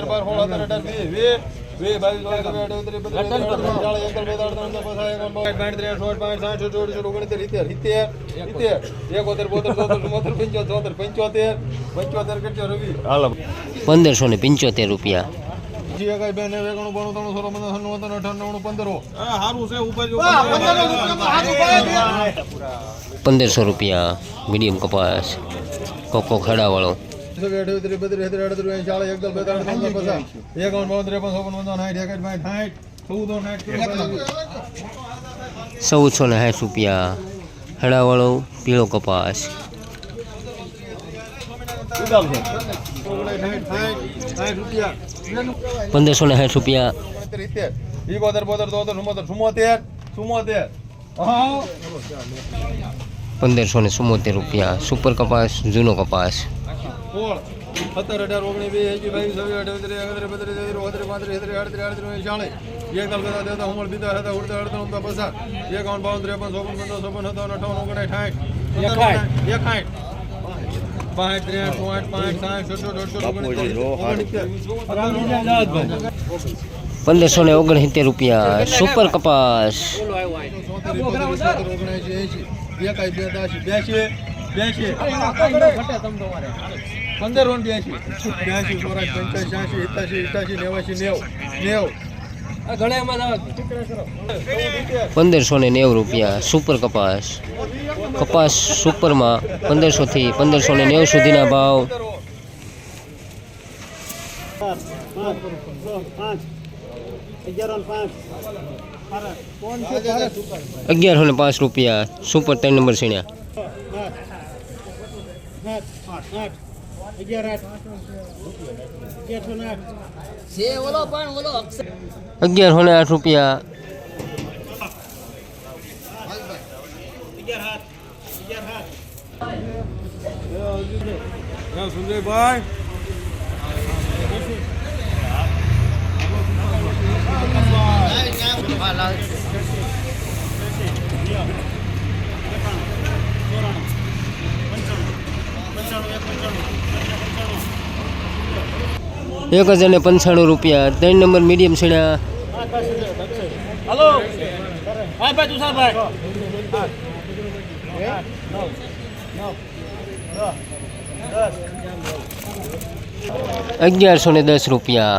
અગિયાર બાર સોળ સત્તર અઢાર વીસ વીસ વીસ બાવીસ એકોતેર પંદરસો ને પંચોતેર રૂપિયા. પંદરસો રૂપિયા મીડિયમ કપાસ કોકો ખેડાવાળો અઠ્યાવીસ બત્રીસ તેત્રીસ અડત્રીસ ચાલીસ એકતાલીસ બેતાલીસ ત્રણસો પચાસ એકાવન બાવન ત્રેપન ચોપન પંચાવન સાઠ એકસઠ બાસઠ સાઠ ચૌદો સાઠ ચૌદસો ને સાઠ રૂપિયા ખેડાવાળો પીળો કપાસ પંદરસો ને સાઠ રૂપિયા બોતેર બોતેર તોતેર ચુમ્મોતેર ચુમ્મોતેર ચુમ્મોતેર હા પંદરસો ને ચુમ્મોતેર રૂપિયા સુપર કપાસ જૂનો કપાસ સોળ સત્તર અઢાર ઓગણીસ બે એકવીસ બાવીસ છવ્વીસ અઠ્યાવીસ અગત્રીસ બત્રીસ તેત્રીસ ચોત્રીસ પાંત્રીસ છત્રીસ આડત્રીસ આડત્રીસ ચાલીસ. એકતાલ ઉમર બીતા હતા ઉડતા અડતા ઉમતા પસાર. એકાવન બાવન ત્રેપન ચોપન પંદર ચોપન સત્તાવન અઠાવન ઓગણસાઠ સાઠ. એકાઠ પાંચ ત્રેસઠ પાંચ પાંચ સાઠ અડસઠ પંદરસો ને ઓગણસિત્તેર. રૂપિયા સુપર કપાસ. પંદર રોન બ્યાસી બ્યાસી પંચ્યાસી છ્યાસી ઇઠ્યાસી નેવાસી, નેવ. નેવ. પંદરસો ને નેવું રૂપિયા સુપર કપાસ. કપાસ સુપરમાં પંદરસોથી પંદરસો ને નેવું સુધીના ભાવ. અગિયારસો ને પાંચ રૂપિયા સુપર ત્રણ નંબર સીણ્યા. અગિયારસો ને આઠ. રૂપિયા. સુંદરભાઈ એક હજાર ને પંચાણું રૂપિયા. ત્રણ નંબર મીડિયમ તુષારભાઈ અગિયારસો ને દસ રૂપિયા.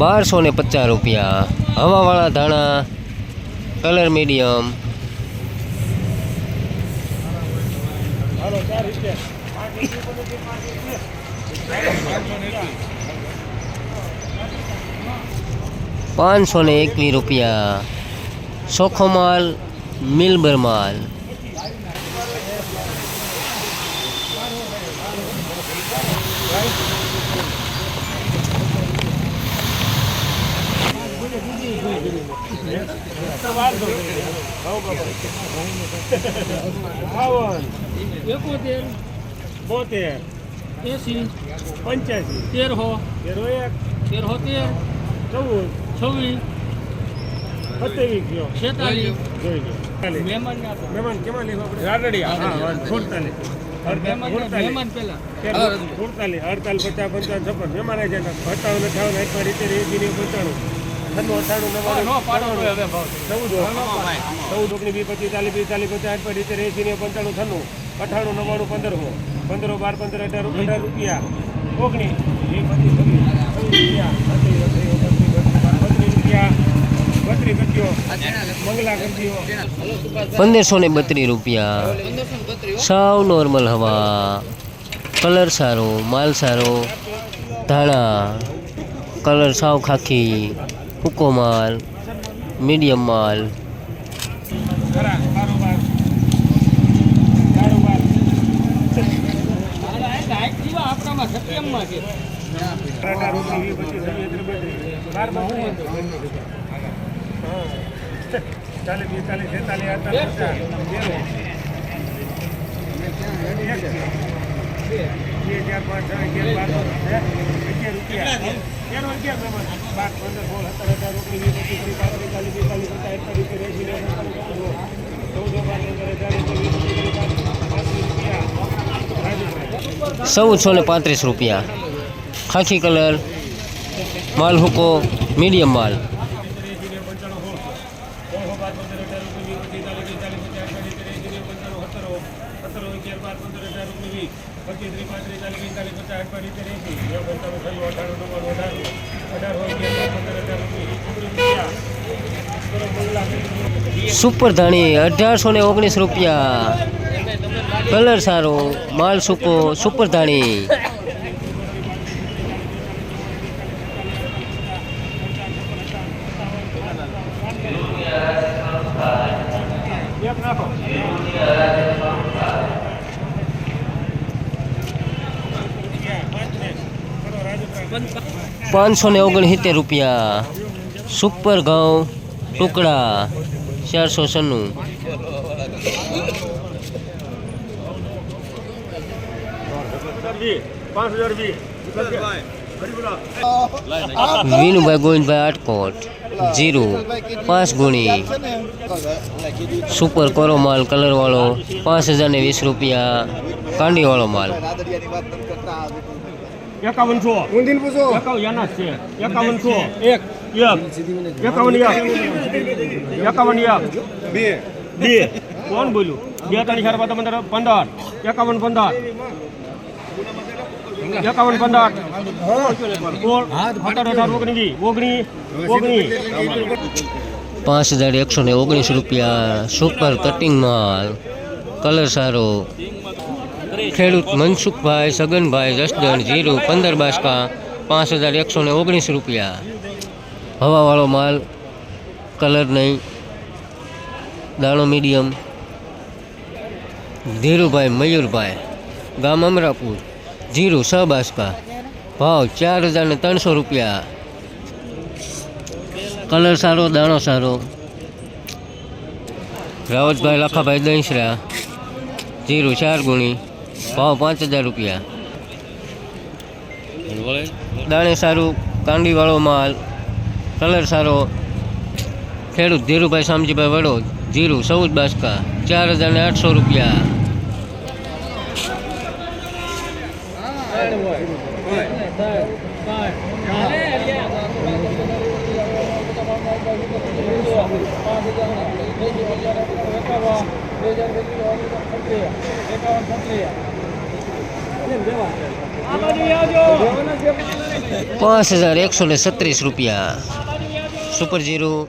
બારસો ને પચાસ રૂપિયા. હવાવાળા ધાણા, કલર મીડિયમ. પાંચસો ને એકવીસ રૂપિયા. ચોખ્ખો માલ, મિલબર માલ. બાવન એકોતેર બોતેર એસી પંચ્યાસી તેરો એક તેરહો તેર ચૌદ છવ્વીસ સત્યાવીસ ગયો છેતાલીસ જોઈ ચાલીસ. મહેમાન કેમાં લેવા રાડડિયા હા. સુડતાલીસ સુડતાલીસ અડતાલીસ પચાસ પંચાવન છપ્પન મહેમાન આવી જાય સત્તાવન અઠાવન એકવાર રીતે પંચાણું છન્નું અઠાણું નવ્વાણું ચૌદ ચૌદ ઓગણીસ વીસ પચીસ ચાલીસ વીસ ચાલીસ પચાસ આઠ રીતે એસી ને પંચાણું છન્નું. અઠાણું નવ્વાણું પંદરમો. પંદરો બાર પંદર અઢાર અઢાર રૂપિયા. ઓગણીસ વીસ પચીસ છવ્વીસ. છવ્વીસ રૂપિયા બત્રીસ, બત્રીસ, બત્રીસ, બત્રીસ રૂપિયા. બત્રીસ બત્રીઓ મંગલા કરી દો પંદરસો ને બત્રીસ રૂપિયા. સાવ નોર્મલ હવા. કલર સારો માલ સારો. ધાણા. કલર સાવ ખાખી. ફૂકો માલ મીડિયમ માલ ખરા કારોબાર કારોબાર આપણામાં સત્યમમાં છે અઢાર રૂપિયા વીસ પચીસ છવ્વીસ ત્રીસ બત્રીસ બારમાં હું વાંધો હા ચાલીસ પિસ્તાલીસ છેતાલીસ અડતાલીસ છો ને પાંત્રીસ રૂપિયા. ચૌદસો બાર પંદર અઢાર ઓગણીસ વીસ પચીસ ત્રીસ પાંત્રીસ પાંત્રીસ રૂપિયા બે ચૌદસો ને પાંત્રીસ રૂપિયા ખાખી અઢાર માલ પંદર હજાર રૂપિયા સુપર ધાણી અઢારસો ને ઓગણીસ રૂપિયા કલર સારો માલ સૂકો સુપર ધાણી નાખો પાંચસો ને ઓગણસિત્તેર રૂપિયા. સુપર ઘઉં, ટુકડા, ચારસો સન્નું વિનુભાઈ ગોવિંદભાઈ આટકોટ, જીરું, પાંચ ગુણી. સુપર કોરો માલ કલરવાળો પાંચ હજાર વીસ રૂપિયા કાંડીવાળો માલ. એકાવનસો. ઊંધીન પૂછો. એકાવન છે. એકાવનસો. એક. એક એકાવન એક એકાવન એક બે. બે. કોણ બોલ્યું? બે ત્રણ ચાર પાંચ પંદર. પંદર. એકાવન પંદર. એકાવન પંદર. સોળ સત્તર અઢાર ઓગણીસ. ઓગણીસ. ઓગણીસ. પાંચ હજાર એકસો ને ઓગણીસ રૂપિયા સુપર કટિંગ માલ. કલર સારો. ખેડૂત મનસુખભાઈ સગનભાઈ જસદણ જીરું, પંદર બાસકા, પાંચ હજાર એકસો ને ઓગણીસ રૂપિયા. હવાવાળો માલ, કલર નહીં. દાણો મીડિયમ. ધીરુભાઈ મયુરભાઈ, ગામ અમરાપુર. જીરું છ બાસકા. ભાવ ચાર હજાર ને ત્રણસો રૂપિયા. કલર સારો, દાણો સારો. રાવતભાઈ લખાભાઈ દહીસરા. જીરું ચાર ગુણી. ભાવ પાંચ હજાર રૂપિયા. દાણે સારું કાંડીવાળો માલ કલર સારો. ખેડૂત ધીરુભાઈ શામજીભાઈ વડોદ જીરું ચૌદ બાસકા ચાર હજાર ને આઠસો રૂપિયા. પાંચ હજાર એકસો ને છત્રીસ રૂપિયા. સુપર જીરું